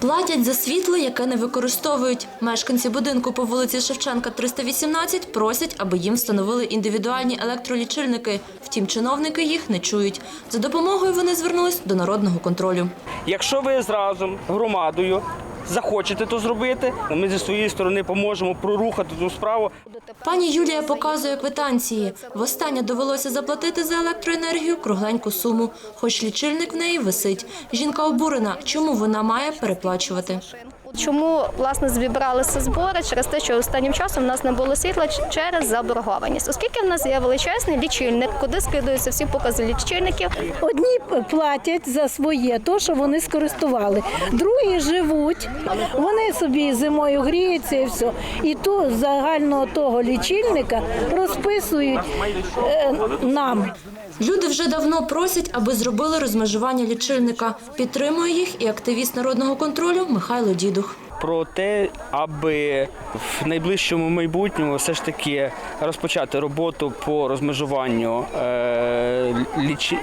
Платять за світло, яке не використовують. Мешканці будинку по вулиці Шевченка 318 просять, аби їм встановили індивідуальні електролічильники. Втім, чиновники їх не чують. За допомогою вони звернулись до народного контролю. Якщо ви зразу громадою захочете то зробити, ми зі своєї сторони поможемо прорухати ту справу. Пані Юлія показує квитанції. Востаннє довелося заплатити за електроенергію кругленьку суму, хоч лічильник в неї висить. Жінка обурена, чому вона має переплачувати. Чому власне збиралися збори через те, що останнім часом в нас не було світла через заборгованість, оскільки в нас є величезний лічильник, куди скидаються всі покази лічильників. Одні платять за своє, то що вони скористували. Другі живуть, вони собі зимою гріються і все. І ту загального того лічильника розписують е, нам. Люди вже давно просять, аби зробили розмежування лічильника. Підтримує їх і активіст народного контролю Михайло Дідух. Про те, аби в найближчому майбутньому все ж таки розпочати роботу по розмежуванню е,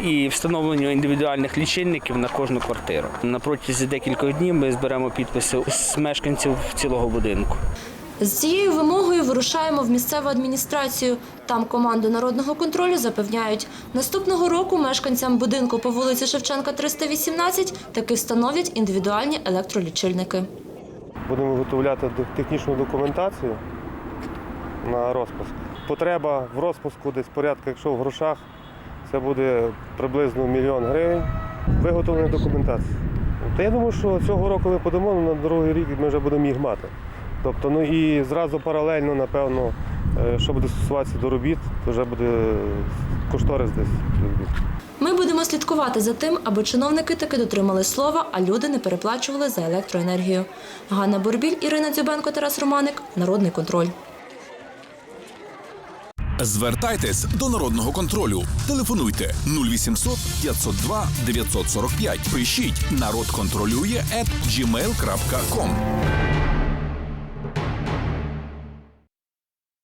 і встановленню індивідуальних лічильників на кожну квартиру. На протязі декількох днів ми зберемо підписи з мешканців цілого будинку. З цією вимогою вирушаємо в місцеву адміністрацію. Там команду народного контролю запевняють, наступного року мешканцям будинку по вулиці Шевченка 318 таки встановлять індивідуальні електролічильники. Будемо виготовляти технічну документацію на розпуск. Потреба в розпуску десь порядка, якщо в грошах, це буде приблизно мільйон гривень. Виготовлення документації. Та я думаю, що цього року ми подамо, ну, на другий рік ми вже будемо їх мати. Тобто, ну і зразу паралельно, напевно, е, що буде стосуватися до робіт, то вже буде кошторис десь. Ми будемо слідкувати за тим, аби чиновники таки дотримали слова, а люди не переплачували за електроенергію. Ганна Бурбіль, Ірина Дзюбенко, Тарас Романик. Народний контроль. Звертайтесь до народного контролю. Телефонуйте 0800 502 945. Пишіть народ контролює at gmail.com.